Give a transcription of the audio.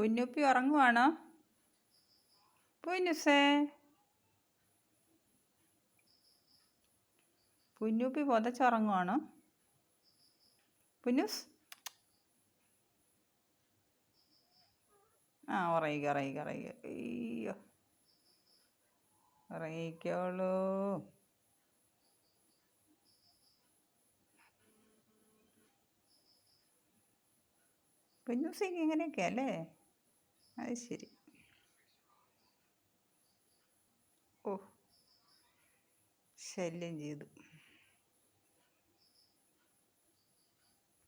പൊന്നുപ്പി ഉറങ്ങുവാണോ? പൊന്നുസേ. പൊന്നുപ്പി പുതച്ചുറങ്ങുവാണോ? പൊന്നൂസ്. ആ ഉറയിക്ക ഉറയിക്ക ഉറയിക്ക അയ്യോ. ഉറങ്ങിക്കോളൂ. പൊന്നൂസിക്ക് ഇങ്ങനെയൊക്കെ അല്ലേ അത് ശരി. ഓ ശല്യം ചെയ്തു.